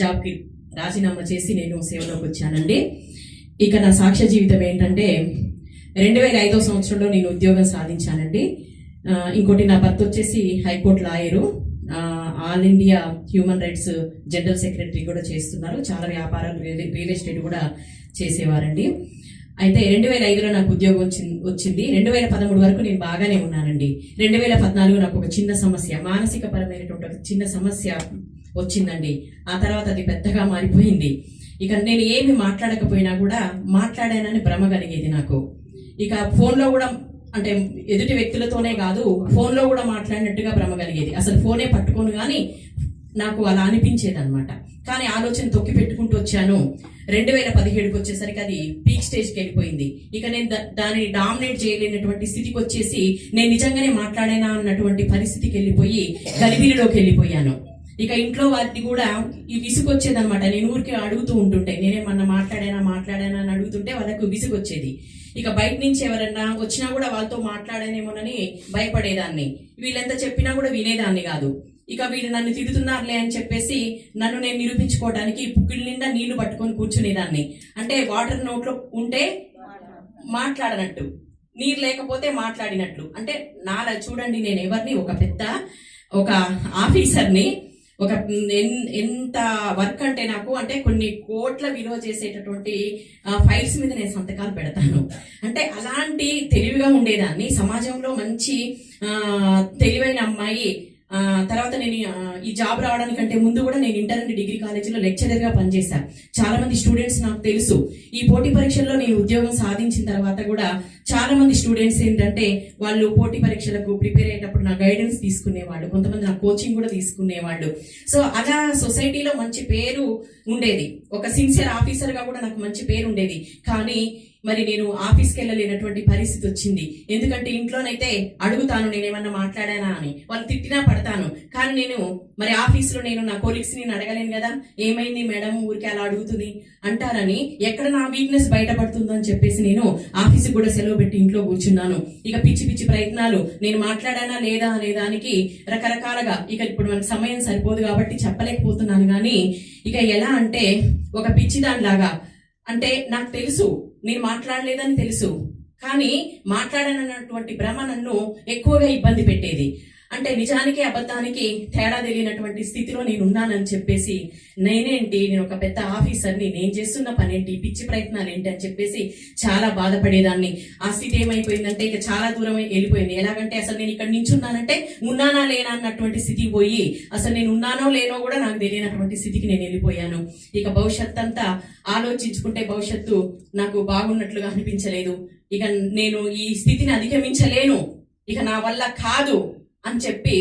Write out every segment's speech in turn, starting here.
జాబ్కి రాజీనామా చేసి నేను సేవలోకి వచ్చానండి. ఇక నా సాక్ష్య జీవితం ఏంటంటే రెండు వేల ఐదో సంవత్సరంలో నేను ఉద్యోగం సాధించానండి. ఇంకోటి నా భర్త వచ్చేసి high court lawyer. All India human rights general secretary కూడా చేస్తున్నారు. చాలా వ్యాపారాలు రియల్ ఎస్టేట్ కూడా చేసేవారండి. అయితే రెండు వేల ఐదులో నాకు ఉద్యోగం వచ్చింది వచ్చింది. రెండు వేల పదమూడు వరకు నేను బాగానే ఉన్నానండి. రెండు వేల పద్నాలుగు నాకు ఒక చిన్న సమస్య మానసిక పరమైనటువంటి ఒక చిన్న సమస్య వచ్చిందండి. ఆ తర్వాత అది పెద్దగా మారిపోయింది. ఇక నేను ఏమి మాట్లాడకపోయినా కూడా మాట్లాడానని భ్రమ కలిగేది నాకు. ఇక ఫోన్లో కూడా అంటే ఎదుటి వ్యక్తులతోనే కాదు ఫోన్లో కూడా మాట్లాడినట్టుగా భ్రమ కలిగేది. అసలు ఫోనే పట్టుకోను కానీ నాకు అలా అనిపించేది అనమాట కానీ ఆలోచన తొక్కి పెట్టుకుంటూ వచ్చాను. రెండు వేల పదిహేడుకి వచ్చేసరికి అది పీక్ స్టేజ్కి వెళ్ళిపోయింది. ఇక నేను దా- దానిని డామినేట్ చేయలేనటువంటి స్థితికి వచ్చేసి నేను నిజంగానే మాట్లాడేనా అన్నటువంటి పరిస్థితికి వెళ్ళిపోయి గలిబిలిలోకి వెళ్ళిపోయాను. ఇక ఇంట్లో వారిని కూడా ఈ విసుగు నేను ఊరికే అడుగుతూ ఉంటుంటే నేనేమన్నా మాట్లాడానా మాట్లాడానా అని అడుగుతుంటే వాళ్ళకు విసుగొచ్చేది. ఇక బయట నుంచి ఎవరన్నా వచ్చినా కూడా వాళ్ళతో మాట్లాడానేమోనని భయపడేదాన్ని. వీళ్ళెంత చెప్పినా కూడా వినేదాన్ని కాదు. ఇక వీళ్ళు నన్ను తిడుతున్నారులే అని చెప్పేసి నన్ను నేను నిరూపించుకోవడానికి పుక్కిళ్ళ నిండా నీళ్ళు పట్టుకొని కూర్చునేదాన్ని. అంటే వాటర్ నోట్లో ఉంటే మాట్లాడనట్టు నీరు లేకపోతే మాట్లాడినట్లు. అంటే నాలా చూడండి నేను ఎవరిని ఒక పెద్ద ఒక ఆఫీసర్ని ఒక ఎన్- ఎంత వర్క్ అంటే నాకు అంటే కొన్ని కోట్ల విలువ చేసేటటువంటి ఫైల్స్ మీద నేను సంతకాలు పెడతాను. అంటే అలాంటి తెలివిగా ఉండేదాన్ని. సమాజంలో మంచి తెలివైన అమ్మాయి తర్వాత నేను ఈ జాబ్ రావడానికంటే ముందు కూడా నేను ఇంటర్ అండ్ డిగ్రీ కాలేజీలో లెక్చరర్గా పనిచేశాను. చాలా మంది స్టూడెంట్స్ నాకు తెలుసు. ఈ పోటీ పరీక్షల్లో నేను ఉద్యోగం సాధించిన తర్వాత కూడా చాలా మంది స్టూడెంట్స్ ఏంటంటే వాళ్ళు పోటీ పరీక్షలకు ప్రిపేర్ అయ్యేటప్పుడు నా గైడెన్స్ తీసుకునేవాళ్ళు. కొంతమంది నా కోచింగ్ కూడా తీసుకునేవాళ్ళు. సో అలా సొసైటీలో మంచి పేరు ఉండేది. ఒక సిన్సియర్ ఆఫీసర్గా కూడా నాకు మంచి పేరు ఉండేది. కానీ మరి నేను ఆఫీస్కి వెళ్ళలేనటువంటి పరిస్థితి వచ్చింది. ఎందుకంటే ఇంట్లోనైతే అడుగుతాను నేను ఏమన్నా మాట్లాడానా అని. వాళ్ళు తిట్టినా పడతాను. కానీ నేను మరి ఆఫీస్లో నేను నా కొలీగ్స్ నేను అడగలేను కదా. ఏమైంది మేడం? ఊరికి అలా అడుగుతుంది. అంటారని ఎక్కడ నా వీక్నెస్ బయటపడుతుందో అని చెప్పేసి నేను ఆఫీస్కి కూడా సెలవు పెట్టి ఇంట్లో కూర్చున్నాను. ఇక పిచ్చి పిచ్చి ప్రయత్నాలు నేను మాట్లాడానా లేదా అనే దానికి రకరకాలుగా ఇక ఇప్పుడు మనకు సమయం సరిపోదు కాబట్టి చెప్పలేకపోతున్నాను. కానీ ఇక ఎలా అంటే ఒక పిచ్చిదానిలాగా అంటే నాకు తెలుసు నేను మాట్లాడలేదని తెలుసు. కానీ మాట్లాడనన్నటువంటి భ్రమ నన్ను ఎక్కువగా ఇబ్బంది పెట్టేది. అంటే నిజానికి అబద్ధానికి తేడా తెలియనటువంటి స్థితిలో నేను ఉన్నానని చెప్పేసి నేనేంటి నేను ఒక పెద్ద ఆఫీసర్ని నేను చేస్తున్న పనేంటి పిచ్చి ప్రయత్నాలు ఏంటి అని చెప్పేసి చాలా బాధపడేదాన్ని. ఆ స్థితి ఏమైపోయిందంటే ఇక చాలా దూరం వెళ్ళిపోయింది. ఎలాగంటే అసలు నేను ఇక్కడ నించున్నానంటే ఉన్నానా లేనా అన్నటువంటి స్థితికి పోయి అసలు నేను ఉన్నానో లేనో కూడా నాకు తెలియనటువంటి స్థితికి నేను వెళ్ళిపోయాను. ఇక భవిష్యత్ అంతా ఆలోచించుకుంటే భవిష్యత్తు నాకు బాగున్నట్లుగా అనిపించలేదు. ఇక నేను ఈ స్థితిని అధిగమించలేను. ఇక నా వల్ల కాదు. అని చెప్పి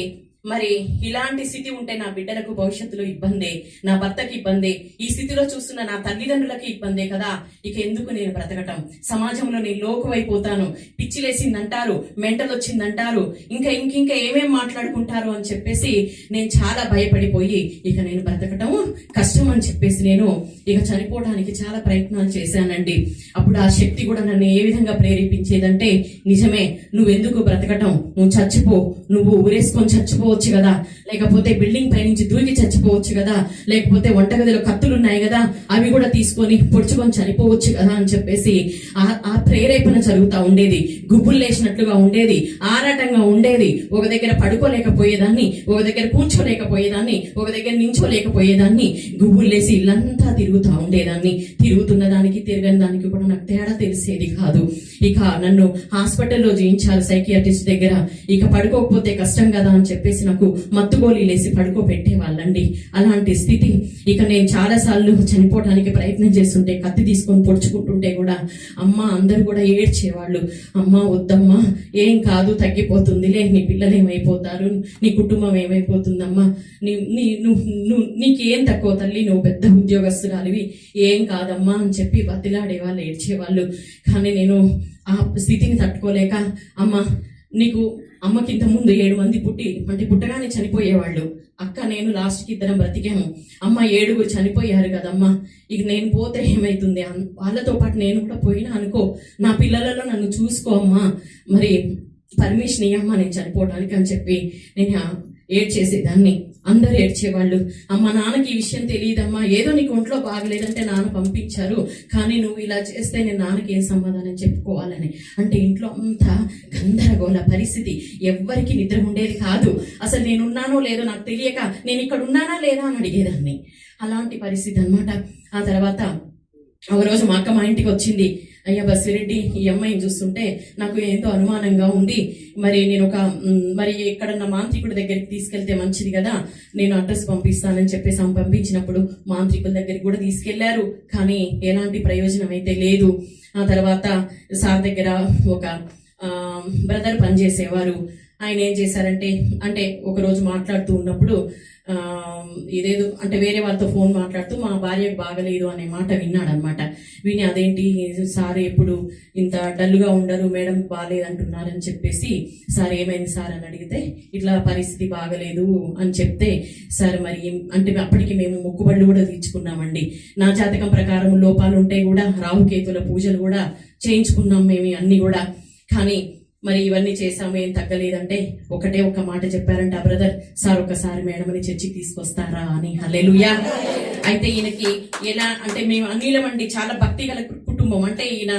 మరి ఇలాంటి స్థితి ఉంటే నా బిడ్డలకు భవిష్యత్తులో ఇబ్బందే నా భర్తకి ఇబ్బందే ఈ స్థితిలో చూస్తున్న నా తల్లిదండ్రులకి ఇబ్బందే కదా. ఇక ఎందుకు నేను బ్రతకటం? సమాజంలో నేను లోకువైపోతాను. పిచ్చిలేసిందంటారు మెంటల్ వచ్చిందంటారు ఇంకా ఇంకింకా ఏమేం మాట్లాడుకుంటారు అని చెప్పేసి నేను చాలా భయపడిపోయి ఇక నేను బ్రతకటం కష్టం అని చెప్పేసి నేను ఇక చనిపోవడానికి చాలా ప్రయత్నాలు చేశానండి. అప్పుడు ఆ శక్తి కూడా నన్ను ఏ విధంగా ప్రేరేపించేదంటే నిజమే నువ్వెందుకు బ్రతకటం? నువ్వు చచ్చిపో నువ్వు ఊరేసుకొని చచ్చిపోవచ్చు కదా? లేకపోతే బిల్డింగ్ పైనుంచి దూకి చచ్చిపోవచ్చు కదా? లేకపోతే వంటగదిలో కత్తులు ఉన్నాయి కదా? అవి కూడా తీసుకొని పొడుచుకొని చనిపోవచ్చు కదా అని చెప్పేసి ఆ ప్రేరేపణ జరుగుతూ ఉండేది. గుబ్బులు లేచినట్లుగా ఉండేది. ఆరాటంగా ఉండేది. ఒక దగ్గర పడుకోలేకపోయేదాన్ని ఒక దగ్గర కూర్చోలేకపోయేదాన్ని ఒక దగ్గర నించోలేకపోయేదాన్ని. గుబ్బులు లేసి ఇల్లంతా తిరుగుతా ఉండేదాన్ని. తిరుగుతున్న దానికి తిరగని దానికి కూడా నాకు తేడా తెలిసేది కాదు. ఇక నన్ను హాస్పిటల్లో జయించాలి సైకియాట్రిస్ట్ దగ్గర. ఇక పడుకోకపోతే కష్టం కదా అని చెప్పేసి నాకు మత్తుగోళీ లేసి పడుకోబెట్టే వాళ్ళండి. అలాంటి స్థితి. ఇక నేను చాలా సార్లు చనిపోవడానికి ప్రయత్నం చేస్తుంటే కత్తి తీసుకొని పొడుచుకుంటుంటే కూడా అమ్మ అందరూ కూడా ఏడ్చేవాళ్ళు. అమ్మ వద్దమ్మా ఏం కాదు తగ్గిపోతుందిలే నీ పిల్లలు ఏమైపోతారు నీ కుటుంబం ఏమైపోతుందమ్మా నీ నీ నువ్వు నువ్వు నీకేం తక్కువ తల్లి నువ్వు పెద్ద ఉద్యోగస్తురాలివి ఏం కాదమ్మా అని చెప్పి బతిలాడే వాళ్ళు ఏడ్చేవాళ్ళు. కానీ నేను ఆ స్థితిని తట్టుకోలేక అమ్మ నీకు అమ్మకి ఇంత ముందు ఏడు మంది పుట్టి అంటే పుట్టగానే చనిపోయేవాళ్ళు. అక్క నేను లాస్ట్కి ఇద్దరం బ్రతికాము. అమ్మ ఏడుగురు చనిపోయారు కదమ్మా. ఇక నేను పోతే ఏమైతుంది? వాళ్ళతో పాటు నేను కూడా పోయినా అనుకో. నా పిల్లలలో నన్ను చూసుకో అమ్మా. మరి పర్మిషన్ ఇయ్యమ్మా నేను చనిపోవడానికి అని చెప్పి నేను ఏడ్ చేసేదాన్ని అందరూ ఏడ్చేవాళ్ళు. అమ్మ నాన్నకి ఈ విషయం తెలియదమ్మా. ఏదో నీకు ఒంట్లో బాగలేదంటే నాన్న పంపించారు. కానీ నువ్వు ఇలా చేస్తే నేను నాన్నకి ఏం సమాధానం చెప్పుకోవాలని. అంటే ఇంట్లో అంతా గందరగోళ పరిస్థితి. ఎవ్వరికి నిద్ర ఉండేది కాదు. అసలు నేను ఉన్నానో లేదో నాకు తెలియక నేను ఇక్కడ ఉన్నానా లేదా? అని అడిగేదాన్ని. అలాంటి పరిస్థితి అన్నమాట. ఆ తర్వాత ఒక రోజు మా అక్క మా ఇంటికి వచ్చింది. అయ్యా బస్సిరెడ్డి ఈ అమ్మాయిని చూస్తుంటే నాకు ఎంతో అనుమానంగా ఉంది. మరి నేను ఒక మరి ఎక్కడన్నా మాంత్రికుడి దగ్గరికి తీసుకెళ్తే మంచిది కదా? నేను అడ్రస్ పంపిస్తానని చెప్పేసి ఆమె పంపించినప్పుడు మాంత్రికుల దగ్గరికి కూడా తీసుకెళ్ళారు. కానీ ఎలాంటి ప్రయోజనం అయితే లేదు. ఆ తర్వాత సార్ దగ్గర ఒక బ్రదర్ పనిచేసేవారు. ఆయన ఏం చేశారంటే అంటే ఒకరోజు మాట్లాడుతూ ఉన్నప్పుడు ఇదేదో అంటే వేరే వాళ్ళతో ఫోన్ మాట్లాడుతూ మా భార్యకు బాగలేదు అనే మాట విన్నాడనమాట. విని అదేంటి? సార్ ఎప్పుడు ఇంత డల్గా ఉండరు మేడం బాగాలేదు అంటున్నారని చెప్పేసి సార్ ఏమైంది సార్ అని అడిగితే ఇట్లా పరిస్థితి బాగలేదు అని చెప్తే సార్ మరి అంటే అప్పటికి మేము మొక్కుబళ్ళు కూడా తీర్చుకున్నామండి. నా జాతకం ప్రకారం లోపాలు ఉంటే కూడా రాహుకేతుల పూజలు కూడా చేయించుకున్నాం మేము అన్నీ కూడా. కానీ మరి ఇవన్నీ చేసాము ఏం తగ్గలేదంటే ఒకటే ఒక మాట చెప్పారంట బ్రదర్ సార్ ఒకసారి మేడంని చర్చికి తీసుకొస్తారా? అని. హల్లెలూయా. అయితే ఈయనకి ఎలా అంటే మేము అన్నిలమండి చాలా భక్తి గల కుటుంబం. అంటే ఈయన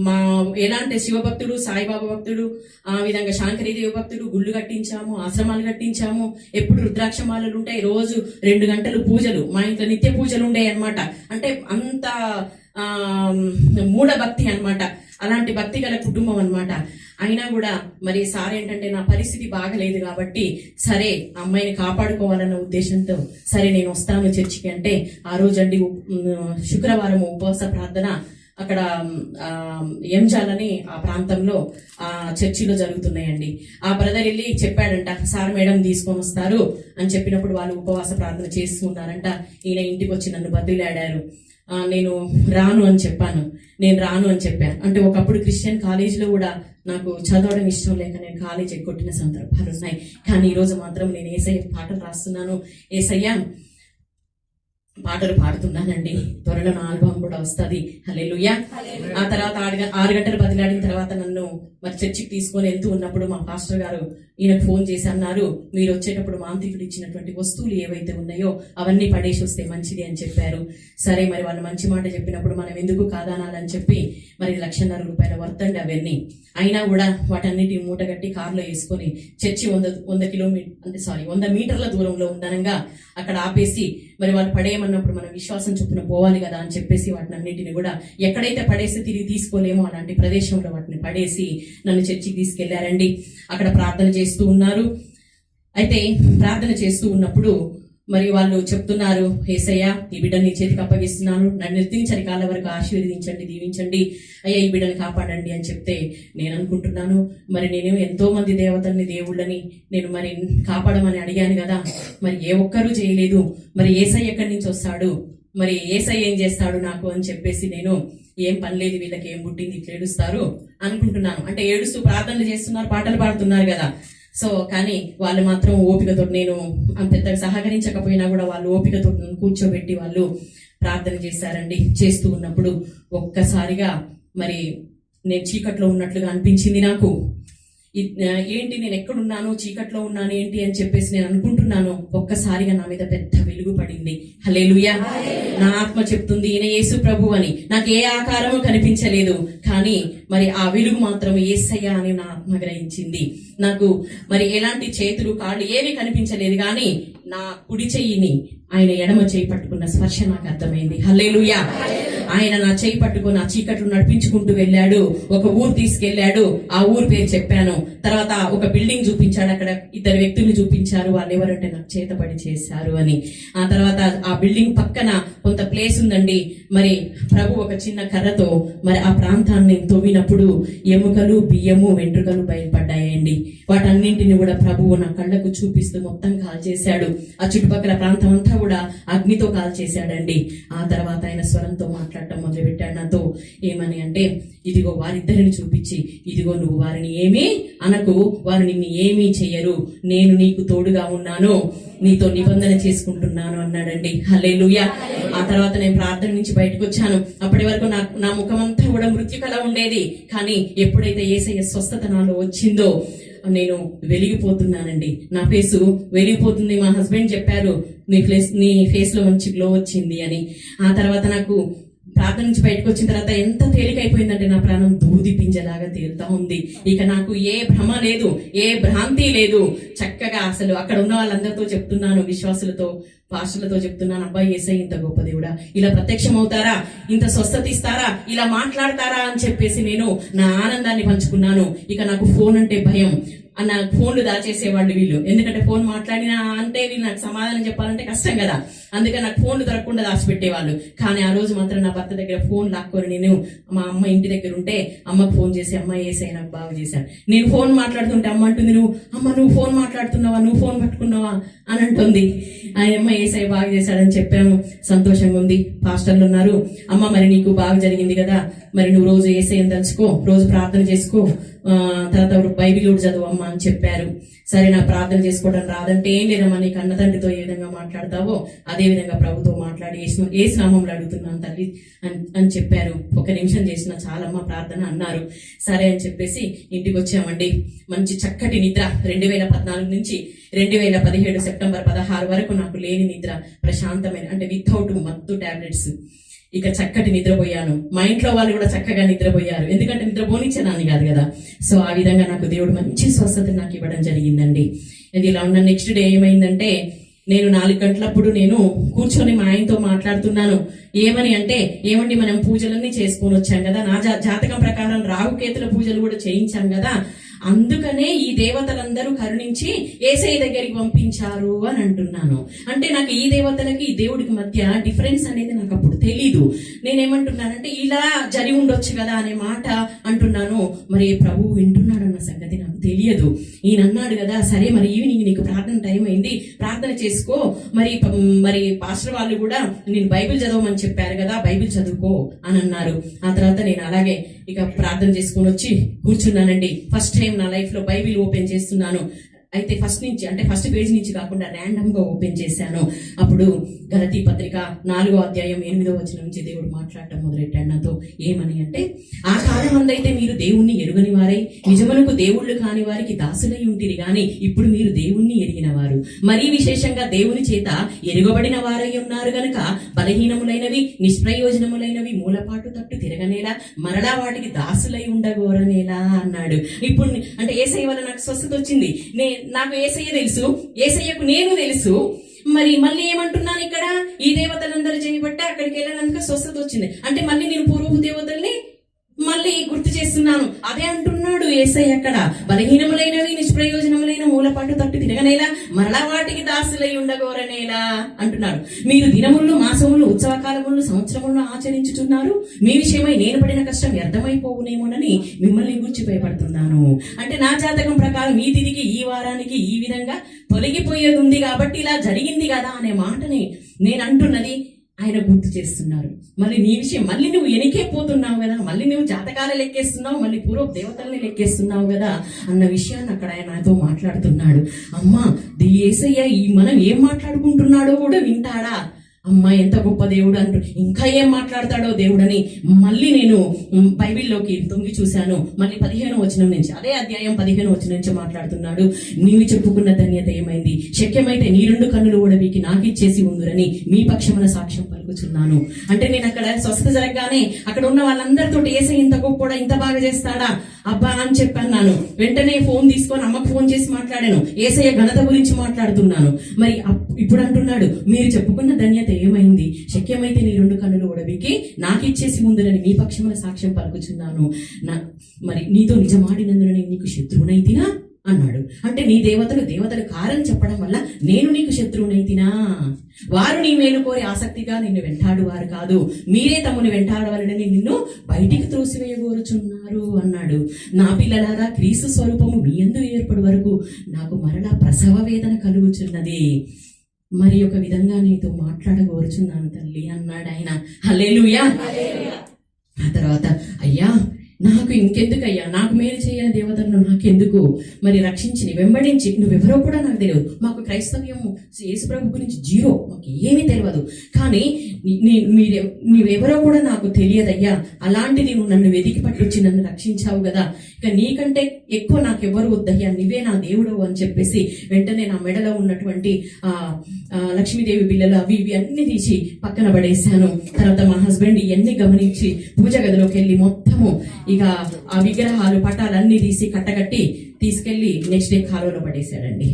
మా ఎలా అంటే శివభక్తుడు సాయిబాబా భక్తుడు ఆ విధంగా శాంకరీదేవి భక్తుడు గుళ్ళు కట్టించాము ఆశ్రమాలు కట్టించాము ఎప్పుడు రుద్రాక్ష మాలలు ఉంటాయి రోజు రెండు గంటలు పూజలు మా ఇంట్లో నిత్య పూజలు ఉండేవి అన్నమాట. అంటే అంత ఆ అనమాట భక్తి అన్నమాట. అలాంటి భక్తి గల కుటుంబం అన్నమాట. అయినా కూడా మరి సార్ ఏంటంటే నా పరిస్థితి బాగలేదు కాబట్టి సరే అమ్మాయిని కాపాడుకోవాలన్న ఉద్దేశంతో సరే నేను వస్తాను చర్చికి. అంటే ఆ రోజు అండి శుక్రవారం ఉపవాస ప్రార్థన అక్కడ ఏం ఎంజాలని ఆ ప్రాంతంలో ఆ చర్చిలో జరుగుతున్నాయండి. ఆ బ్రదర్ వెళ్ళి చెప్పాడంట సార్ మేడం తీసుకొని వస్తారు అని చెప్పినప్పుడు వాళ్ళు ఉపవాస ప్రార్థన చేస్తూ ఈయన ఇంటికి వచ్చి నన్ను బతిలాడారు. నేను రాను అని చెప్పాను. నేను రాను అని చెప్పాను అంటే ఒకప్పుడు క్రిస్టియన్ కాలేజీలో కూడా నాకు చదవడం ఇష్టం లేక నేను కాలేజ్ ఎగ్గొట్టిన సందర్భాలు ఉన్నాయి. కానీ ఈ రోజు మాత్రం నేను ఏసయ్య పాటలు రాస్తున్నాను. ఏసయ్య పాటలు పాడుతున్నానండి. త్వరలో నా ఆల్బమ్ కూడా వస్తుంది. హల్లెలూయా. ఆ తర్వాత ఆరు గంటలు బదిలాడిన తర్వాత నన్ను మరి చర్చికి తీసుకొని వెళ్తూ ఉన్నప్పుడు మా పాస్టర్ గారు ఈయనకు ఫోన్ చేసి అన్నారు మీరు వచ్చేటప్పుడు మాంత్రికుడు ఇచ్చినటువంటి వస్తువులు ఏవైతే ఉన్నాయో అవన్నీ పడేసి వస్తే మంచిది అని చెప్పారు. సరే మరి వాళ్ళు మంచి మాట చెప్పినప్పుడు మనం ఎందుకు కాదానాలని చెప్పి మరి లక్షన్నర రూపాయల వర్తండి అవన్నీ. అయినా కూడా వాటన్నిటి మూటగట్టి కారులో వేసుకొని చర్చి వంద వంద కిలోమీటర్ అంటే సారీ వంద మీటర్ల దూరంలో ఉండనంగా అక్కడ ఆపేసి మరి వాళ్ళు పడేయమన్నప్పుడు మనం విశ్వాసం చొప్పున పోవాలి కదా అని చెప్పేసి వాటిని అన్నిటిని కూడా ఎక్కడైతే పడేసి తిరిగి తీసుకోలేమో అలాంటి ప్రదేశంలో వాటిని పడేసి నన్ను చర్చికి తీసుకెళ్ళారండి. అక్కడ ప్రార్థన చేస్తూ ఉన్నారు. అయితే ప్రార్థన చేస్తూ ఉన్నప్పుడు మరి వాళ్ళు చెప్తున్నారు ఏసయ్య ఈ బిడ్డని నీ చేతికి అప్పగిస్తున్నాను. నన్ను నిర్తించని కాల వరకు ఆశీర్వదించండి దీవించండి. అయ్యా ఈ బిడ్డను కాపాడండి అని చెప్తే నేను అనుకుంటున్నాను. మరి నేను ఎంతో మంది దేవతల్ని దేవుళ్ళని నేను మరి కాపాడమని అడిగాను కదా. మరి ఏ ఒక్కరూ చేయలేదు. మరి ఏసై ఎక్కడి నుంచి వస్తాడు? మరి ఏసై ఏం చేస్తాడు నాకు అని చెప్పేసి నేను ఏం పని లేదు వీళ్ళకి ఏం పుట్టింది ఇట్లా ఏడుస్తారు అనుకుంటున్నాను. అంటే ఏడుస్తూ ప్రార్థనలు చేస్తున్నారు పాటలు పాడుతున్నారు కదా. సో కానీ వాళ్ళు మాత్రం ఓపికతో నేను అంత పెద్దగా సహకరించకపోయినా కూడా వాళ్ళు ఓపికతో కూర్చోబెట్టి వాళ్ళు ప్రార్థన చేశారండి. చేస్తూ ఉన్నప్పుడు ఒక్కసారిగా మరి నేను చీకట్లో ఉన్నట్లుగా అనిపించింది నాకు. ఏంటి నేను ఎక్కడున్నాను? చీకట్లో ఉన్నాను ఏంటి అని చెప్పేసి నేను అనుకుంటున్నాను. ఒక్కసారిగా నా మీద పెద్ద వెలుగు పడింది. హల్లెలూయా. నా ఆత్మ చెప్తుంది ఈయన యేసు ప్రభు అని. నాకు ఏ ఆకారము కనిపించలేదు. కానీ మరి ఆ వెలుగు మాత్రం ఏసయ్య అని నా గ్రహించింది నాకు మరి ఎలాంటి చేతులు కాళ్ళు ఏమీ కనిపించలేదు కానీ నా కుడి చెయ్యిని ఆయన ఎడమ చేయి పట్టుకున్న స్పర్శ నాకు అర్థమైంది. హల్లెలూయా. ఆయన నా చేయి పట్టుకుని ఆ చీకట్లు నడిపించుకుంటూ వెళ్ళాడు. ఒక ఊరు తీసుకెళ్ళాడు ఆ ఊరు పేరు చెప్పాను. తర్వాత ఒక బిల్డింగ్ చూపించాడు. అక్కడ ఇద్దరు వ్యక్తులు చూపించారు. వాళ్ళు ఎవరంటే నాకు చేతబడి చేశారు అని. ఆ తర్వాత ఆ బిల్డింగ్ పక్కన కొంత ప్లేస్ ఉందండి. మరి ప్రభు ఒక చిన్న కర్రతో మరి ఆ ప్రాంతాన్ని తవ్వినప్పుడు ఎముకలు బియ్యము వెంట్రుకలు బయలుపడ్డాయండి వాటన్నింటిని కూడా ప్రభువు నా కళ్ళకు చూపిస్తూ మొత్తం కాల్ చేశాడు ఆ చుట్టుపక్కల ప్రాంతం అంతా కూడా అగ్నితో కాల్ చేశాడండి ఆ తర్వాత ఆయన స్వరంతో మాట్లాడటం మొదలుపెట్టాడు నాతో. ఏమని అంటే ఇదిగో వారిద్దరిని చూపించి ఇదిగో నువ్వు వారిని ఏమీ అనకు వారు నిన్ను ఏమీ చెయ్యరు. నేను నీకు తోడుగా ఉన్నాను. నీతో నిబంధన చేసుకుంటున్నాను అన్నాడండి. హలే ఆ తర్వాత నేను ప్రార్థన నుంచి బయటకు వచ్చాను. అప్పటి వరకు నా నా ముఖం అంతా కూడా మృత్యుకల ఉండేది. కానీ ఎప్పుడైతే ఏసయ్య స్వస్థత నాలో వచ్చిందో నేను వెలిగిపోతున్నానండి. నా ఫేస్ వెలిగిపోతుంది. మా హస్బెండ్ చెప్పారు నీ ఫేస్ నీ ఫేస్లో మంచి గ్లో వచ్చింది అని. ఆ తర్వాత నాకు ప్రార్థన నుంచి బయటకు వచ్చిన తర్వాత ఎంత తేలికైపోయిందంటే నా ప్రాణం దూది పింజలాగా తేలుతా ఉంది. ఇక నాకు ఏ భ్రమ లేదు ఏ భ్రాంతి లేదు. చక్కగా అసలు అక్కడ ఉన్న వాళ్ళందరితో చెప్తున్నాను విశ్వాసులతో పాస్టర్లతో చెప్తున్నాను అబ్బాయి ఏసై ఇంత గొప్ప దేవుడా ఇలా ప్రత్యక్షం అవుతారా ఇంత స్వస్థత ఇస్తారా? ఇలా మాట్లాడతారా? అని చెప్పేసి నేను నా ఆనందాన్ని పంచుకున్నాను. ఇక నాకు ఫోన్ అంటే భయం. అన్న ఫోన్లు దాచేసేవాళ్ళు వీళ్ళు. ఎందుకంటే ఫోన్ మాట్లాడినా అంటే వీళ్ళు నాకు సమాధానం చెప్పాలంటే కష్టం కదా. అందుకని నాకు ఫోన్లు దొరకకుండా దాచిపెట్టేవాళ్ళు. కానీ ఆ రోజు మాత్రం నా భర్త దగ్గర ఫోన్ లాక్కొని నేను మా అమ్మ ఇంటి దగ్గర ఉంటే అమ్మకు ఫోన్ చేసి అమ్మ వేసాయి నాకు బాగా చేశాను నేను ఫోన్ మాట్లాడుతుంటే అమ్మ అంటుంది నువ్వు అమ్మ నువ్వు ఫోన్ మాట్లాడుతున్నావా? నువ్వు ఫోన్ పట్టుకున్నావా? అని అంటుంది. ఆయన అమ్మ ఏసై బాగా చేశాడని చెప్పాము. సంతోషంగా ఉంది. పాస్టర్లు ఉన్నారు. అమ్మ మరి నీకు బాగా జరిగింది కదా. మరి నువ్వు రోజు ఏసైని తలుచుకో? రోజు ప్రార్థన చేసుకో. ఆ, తర్వాత బైబిల్ కూడా చదువు అమ్మ. అని చెప్పారు. సరే నా ప్రార్థన చేసుకోవడం రాదంటే ఏం లేదమ్మా నీ కన్న తండ్రితో ఏ విధంగా మాట్లాడతావో అదే విధంగా ప్రభుతో మాట్లాడి ఏ స్నామంలో అడుగుతున్నాను తల్లి అని అని చెప్పారు. ఒక నిమిషం చేసిన చాలమ్మ ప్రార్థన అన్నారు. సరే అని చెప్పేసి ఇంటికి వచ్చామండి. మంచి చక్కటి నిద్ర. రెండు వేల పద్నాలుగు నుంచి రెండు వేల పదిహేడు సెప్టెంబర్ పదహారు వరకు నాకు లేని నిద్ర. ప్రశాంతమైన అంటే వితౌట్ మత్తు టాబ్లెట్స్. ఇక చక్కటి నిద్రపోయాను. మా ఇంట్లో వాళ్ళు కూడా చక్కగా నిద్రపోయారు. ఎందుకంటే నిద్రపోనిచ్చేదాన్ని కాదు కదా. సో ఆ విధంగా నాకు దేవుడు మంచి స్వస్థత నాకు ఇవ్వడం జరిగిందండి. ఇది ఇలా ఉన్న నెక్స్ట్ డే ఏమైందంటే నేను నాలుగు గంటలప్పుడు నేను కూర్చొని మా ఆయనతో మాట్లాడుతున్నాను. ఏమని అంటే ఏమండి మనం పూజలన్నీ చేసుకొని వచ్చాం కదా. నా జాతకం ప్రకారం రాహుకేతుల పూజలు కూడా చేయించాం కదా. అందుకనే ఈ దేవతలందరూ కరుణించి ఏసై దగ్గరికి పంపించారు అని అంటున్నాను. అంటే నాకు ఈ దేవతలకి ఈ దేవుడికి మధ్య డిఫరెన్స్ అనేది నాకు అప్పుడు తెలీదు. నేనేమంటున్నానంటే ఇలా జరిగి ఉండొచ్చు కదా అనే మాట అంటున్నాను. మరి ప్రభువు వింటున్నాడన్న సంగతి నాకు తెలియదు. ఈయన అన్నాడు కదా సరే మరి ఈవినింగ్ నీకు ప్రార్థన టైం అయింది ప్రార్థన చేసుకో. మరి మరి పాస్టర్ వాళ్ళు కూడా నేను బైబిల్ చదవమని చెప్పారు కదా బైబిల్ చదువుకో అని అన్నారు. ఆ తర్వాత నేను అలాగే ఇక ప్రార్థన చేసుకొని వచ్చి కూర్చున్నానండి. ఫస్ట్ టైం నా లైఫ్లో బైబిల్ ఓపెన్ చేస్తున్నాను. అయితే ఫస్ట్ నుంచి అంటే ఫస్ట్ పేజ్ నుంచి కాకుండా ర్యాండమ్గా ఓపెన్ చేశాను. అప్పుడు గలతీ పత్రిక నాలుగో అధ్యాయం ఎనిమిదో వచ్చిన నుంచి దేవుడు మాట్లాడటం మొదలెట్టాడు నాతో ఏమని అంటే ఆ కాలం అందైతే మీరు దేవుణ్ణి ఎరుగని వారై నిజమునకు దేవుళ్ళు కాని వారికి దాసులై ఉంటిరి కానీ ఇప్పుడు మీరు దేవుణ్ణి ఎరిగిన వారు. మరీ విశేషంగా దేవుని చేత ఎరుగబడిన వారై ఉన్నారు గనుక బలహీనములైనవి నిష్ప్రయోజనములైనవి మూలపాటు తట్టు తిరగనేలా మరలా వాటికి దాసులై ఉండగోరనేలా అన్నాడు. ఇప్పుడు అంటే ఏసయ్య వల్ల నాకు స్వస్థత వచ్చింది. నే నాకు ఏసయ్య తెలుసు ఏసయ్యకు నేను తెలుసు. మరి మళ్ళీ ఏమంటున్నాను ఇక్కడ? ఈ దేవతలందరూ చేయబట్టే అక్కడికి వెళ్ళినందుకు స్వస్థత వచ్చింది. అంటే మళ్ళీ నేను పూర్వపు దేవతల్ని మళ్ళీ గుర్తు చేస్తున్నాను. అదే అంటున్నాడు ఏసై అక్కడ. బలహీనములైనవి నిష్ప్రయోజనములైన మూలపాటు తట్టు తిరగనేలా మరలా వాటికి దాసులై ఉండగోరనేలా అంటున్నాడు. మీరు దినములు మాసములు ఉత్సవ కాలములు సంవత్సరములను ఆచరించుచున్నారు. మీ విషయమై నేను పడిన కష్టం వ్యర్థమైపోవునేమోనని మిమ్మల్ని గురించి భయపడుతున్నాను. అంటే నా జాతకం ప్రకారం ఈ తిరిగి ఈ వారానికి ఈ విధంగా తొలగిపోయేది ఉంది కాబట్టి ఇలా జరిగింది కదా అనే మాటని నేను అంటున్నది ఆయన గుర్తు చేస్తున్నారు. మళ్ళీ నీ విషయం మళ్ళీ నువ్వు ఎనికే పోతున్నావు కదా మళ్ళీ నువ్వు జాతకాలు లెక్కేస్తున్నావు మళ్ళీ పూర్వ దేవతల్ని లెక్కేస్తున్నావు కదా అన్న విషయాన్ని అక్కడ ఆయన నాతో మాట్లాడుతున్నాడు. అమ్మా ది ఏసయ్య ఈ మనం ఏం మాట్లాడుకుంటున్నాడో కూడా వింటాడా? అమ్మ ఎంత గొప్ప దేవుడు అంటూ ఇంకా ఏం మాట్లాడతాడో దేవుడని మళ్ళీ నేను బైబిల్లోకి తొంగి చూశాను. మళ్ళీ పదిహేను వచనం నుంచి అదే అధ్యాయం పదిహేను వచనం నుంచి మాట్లాడుతున్నాడు. నీవు చెప్పుకున్న ధన్యత ఏమైంది? శక్యమైతే నీ రెండు కన్నులు కూడా వీకి నాకిచ్చేసి ఉందిరని మీ పక్షమున సాక్ష్యం పలుకుచున్నాను. అంటే నేను అక్కడ స్వస్థ జరగగానే అక్కడ ఉన్న వాళ్ళందరితో ఏసై ఇంత గొప్పడా ఇంత బాగా చేస్తాడా? అబ్బా అని చెప్పన్నాను. వెంటనే ఫోన్ తీసుకొని అమ్మకు ఫోన్ చేసి మాట్లాడాను. ఏసయ్య ఘనత గురించి మాట్లాడుతున్నాను. మరి అప్- ఇప్పుడు అంటున్నాడు మీరు చెప్పుకున్న ధన్యత ఏమైంది? శక్యమైతే నీ రెండు కన్నులు ఉడవికి నాకిచ్చేసి ఉందిరని మీ పక్షమున సాక్ష్యం పలుకుచున్నాను. నా మరి నీతో నిజమాడినందున నేను నీకు శత్రువునైతినా? అన్నాడు. అంటే నీ దేవతలు దేవతలు కారని చెప్పడం వల్ల నేను నీకు శత్రువునైతినా? వారు నీ మేలు కోరి ఆసక్తిగా నిన్ను వెంటాడువారు కాదు. మీరే తమను వెంటాడవాలని నిన్ను బయటికి త్రోసివేయగోరుచున్నారు అన్నాడు. నా పిల్లలారా క్రీస్తు స్వరూపము మీ ఎందు ఏర్పడు వరకు నాకు మరలా ప్రసవ వేదన కలుగుచున్నది. మరి ఒక విధంగా నీతో మాట్లాడగోరుచున్నాను తల్లి అన్నాడు ఆయన హల్లెలూయా. ఆ తర్వాత అయ్యా నాకు ఇంకెందుకయ్యా? నాకు మేలు చేయని దేవతలను నాకెందుకు? మరి రక్షించి వెంబడించి నువ్వెవరో కూడా నాకు తెలియదు. మాకు క్రైస్తవ్యము యేసుప్రభు గురించి జీరో మాకు ఏమీ తెలియదు. కానీ నీ- నీ- మీరే నీవెవరో కూడా నాకు తెలియదయ్యా. అలాంటిది నువ్వు నన్ను వెతికి పట్టుచ్చి నన్ను రక్షించావు కదా. ఇక నీకంటే ఎక్కువ నాకెవ్వరు వద్దయ్యా. నువ్వే నా దేవుడు అని చెప్పేసి వెంటనే నా మెడలో ఉన్నటువంటి ఆ లక్ష్మీదేవి బిల్లలు అవి ఇవి అన్ని తీసి పక్కన పడేశాను. తర్వాత మా హస్బెండ్ ఇవన్నీ గమనించి పూజ గదిలోకి వెళ్ళి మొత్తము ఇక ఆ విగ్రహాలు పటాలన్నీ తీసి కట్టగట్టి తీసుకెళ్ళి నెక్స్ట్ డే కాలువలో పడేశాడండి.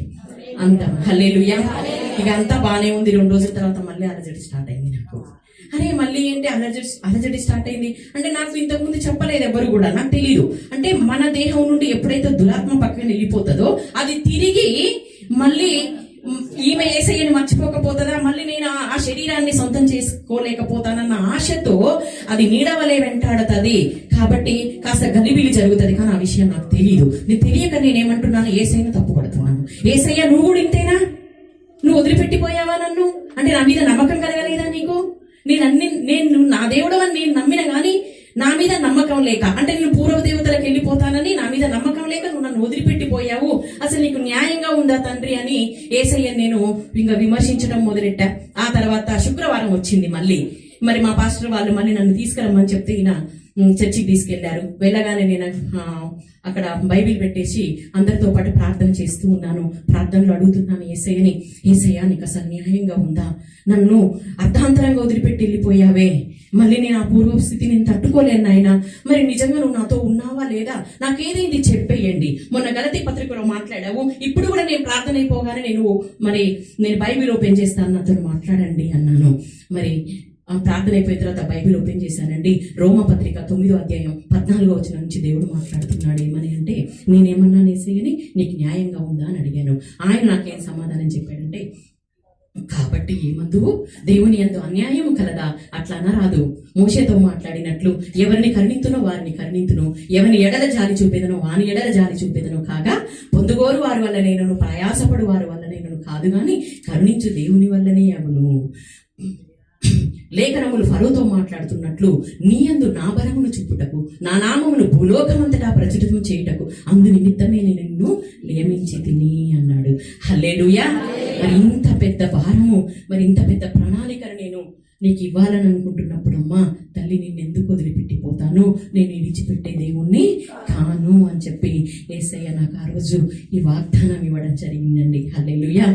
అంత హల్లేలుయా. ఇక అంతా బాగానే ఉంది. రెండు రోజుల తర్వాత మళ్ళీ అలజడి స్టార్ట్ అయింది నాకు. అరే మళ్ళీ ఏంటి అలజడి అలజడి స్టార్ట్ అయింది? అంటే నాకు ఇంతకుముందు చెప్పలేదు ఎవరు కూడా. నాకు తెలియదు అంటే మన దేహం నుండి ఎప్పుడైతే దురాత్మ పక్కన వెళ్ళిపోతుందో అది తిరిగి మళ్ళీ ఈమె ఏసయ్యని మర్చిపోకపోతుందా? మళ్ళీ నేను ఆ- శరీరాన్ని సొంతం చేసుకోలేకపోతానన్న ఆశతో అది నీడవలే వెంటాడుతుంది. కాబట్టి కాస్త గలిబిలి జరుగుతుంది. కానీ ఆ విషయం నాకు తెలియదు నేను తెలియక నేనేమంటున్నాను? ఏసైనా తప్పుపడుతున్నాను. ఏసయ్య నువ్వు కూడా ఇంతేనా? నువ్వు వదిలిపెట్టిపోయావా నన్ను? అంటే నా మీద నమ్మకం కలగలేదా నీకు? నేను అన్ని నేను నా దేవుడు అని నేను నమ్మిన కానీ నా మీద నమ్మకం లేక అంటే నేను పూర్వ దేవతలకు వెళ్ళిపోతానని నా మీద నమ్మకం లేక నువ్వు నన్ను వదిలిపెట్టిపోయావు. అసలు నీకు న్యాయంగా ఉందా తండ్రి అని ఏసయ్య నేను ఇంకా విమర్శించడం మొదలెట్టా. ఆ తర్వాత శుక్రవారం వచ్చింది మళ్ళీ. మరి మా పాస్టర్ వాళ్ళు మళ్ళీ నన్ను తీసుకురమ్మని చెప్తే ఈయన చర్చికి తీసుకెళ్ళారు. వెళ్ళగానే నేను అక్కడ బైబిల్ పెట్టేసి అందరితో పాటు ప్రార్థన చేస్తూ ఉన్నాను. ప్రార్థనలు అడుగుతున్నాను ఏసయ్యని ఏసయ్య నీకు అసలు న్యాయంగా ఉందా? నన్ను అర్ధాంతరంగా వదిలిపెట్టి వెళ్ళిపోయావే. మళ్ళీ నేను ఆ పూర్వ స్థితి నేను తట్టుకోలేను నాయన. మరి నిజంగా నువ్వు నాతో ఉన్నావా లేదా? నాకేదైంది చెప్పేయండి. మొన్న గలతీ పత్రికలో మాట్లాడావు. ఇప్పుడు కూడా నేను ప్రార్థన అయిపోగానే నేను మరి నేను బైబిల్ ఓపెన్ చేస్తాను నాతో మాట్లాడండి అన్నాను. మరి ప్రార్థన అయిపోయిన తర్వాత బైబిల్ ఓపెన్ చేశానండి. రోమ పత్రిక తొమ్మిదో అధ్యాయం పద్నాలుగో వచ్చిన నుంచి దేవుడు మాట్లాడుతున్నాడు. ఏమని అంటే నేనేమన్నా నేసేయని నీకు న్యాయంగా ఉందా? అని అడిగాను. ఆయన నాకేం సమాధానం చెప్పాడంటే కాబట్టి ఏమందు? దేవుని ఎందు అన్యాయము కలదా? అట్లా అనరాదు. మోషేతో మాట్లాడినట్లు ఎవరిని కరుణింతునో వారిని కరుణింతును. ఎవరిని ఎడల జాలి చూపేదనో వాని ఎడల జాలి చూపేదనో కాగా పొందుగోరు వారి వల్ల నేను ప్రయాసపడు వారి వల్ల నేను కాదు కానీ కరుణించు దేవుని వల్లనే అవును. లేఖనములు ఫరోతో మాట్లాడుతున్నట్లు నీ అందు నా బలమును చూపుటకు నా నామమును భూలోకమంతటా ప్రచురితం చేయుటకు అందు నిమిత్తమే నేను నిన్ను నియమించి తిని అన్నాడు. హల్లేలుయా! మరి ఇంత పెద్ద భారము మరి ఇంత పెద్ద ప్రణాళికను నేను నీకు ఇవ్వాలని అనుకుంటున్నప్పుడు అమ్మా తల్లి నిన్ను ఎందుకు వదిలిపెట్టిపోతాను? నేను విడిచిపెట్టే దేవుణ్ణి కాను అని చెప్పి ఏసయ్య నాకు ఆ రోజు ఈ వాగ్దానం ఇవ్వడం జరిగిందండి. హల్లెలూయా!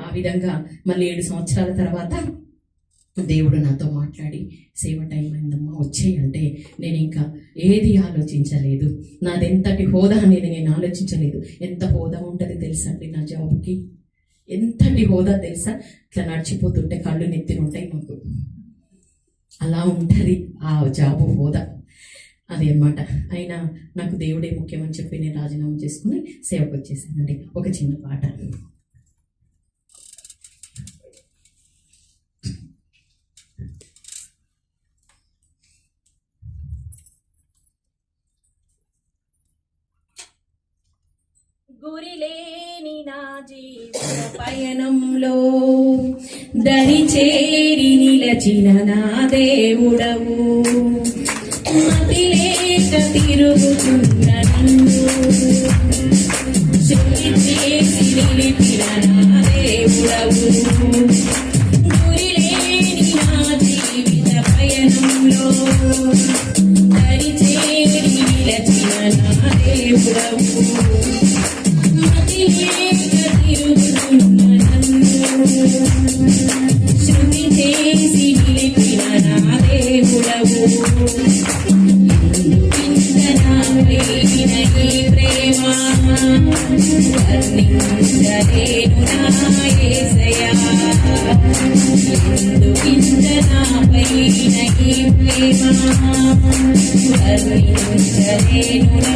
ఆ విధంగా మళ్ళీ ఏడు సంవత్సరాల తర్వాత దేవుడు నాతో మాట్లాడి సేవ టైం అయిందమ్మా వచ్చేయి అంటే నేను ఇంకా ఏది ఆలోచించలేదు. నాదెంతటి హోదా అనేది నేను ఆలోచించలేదు. ఎంత హోదా ఉంటుంది తెలుసా అండి నా జాబ్కి? ఎంతటి హోదా తెలుసా? ఇట్లా నడిచిపోతుంటే కళ్ళు నెత్తిన ఉంటాయి మాకు. అలా ఉంటుంది ఆ జాబు హోదా. అది అన్నమాట. అయినా నాకు దేవుడే ముఖ్యమని చెప్పి నేను రాజీనామా చేసుకుని సేవకు వచ్చేసానండి. ఒక చిన్న పాట. గురిలేని నా జీవన పయనంలో దరి చేరి నిలచిన నా దేవుడవు. మతిలేక తిరుగుతున్న నన్ను చెల్లి చేసి నిలిపిన నా దేవుడవు. గురిలేని నా జీవిత పయనంలో దరి చేరి నిలచిన నా దేవుడవు. శృతి చేసి నిలిపిన నా దేవుడవు ప్రేమ వర్ణించలేను నా యేసయ్యా ఎందుకింత నాపైన ప్రేమ వర్ణించలేను నా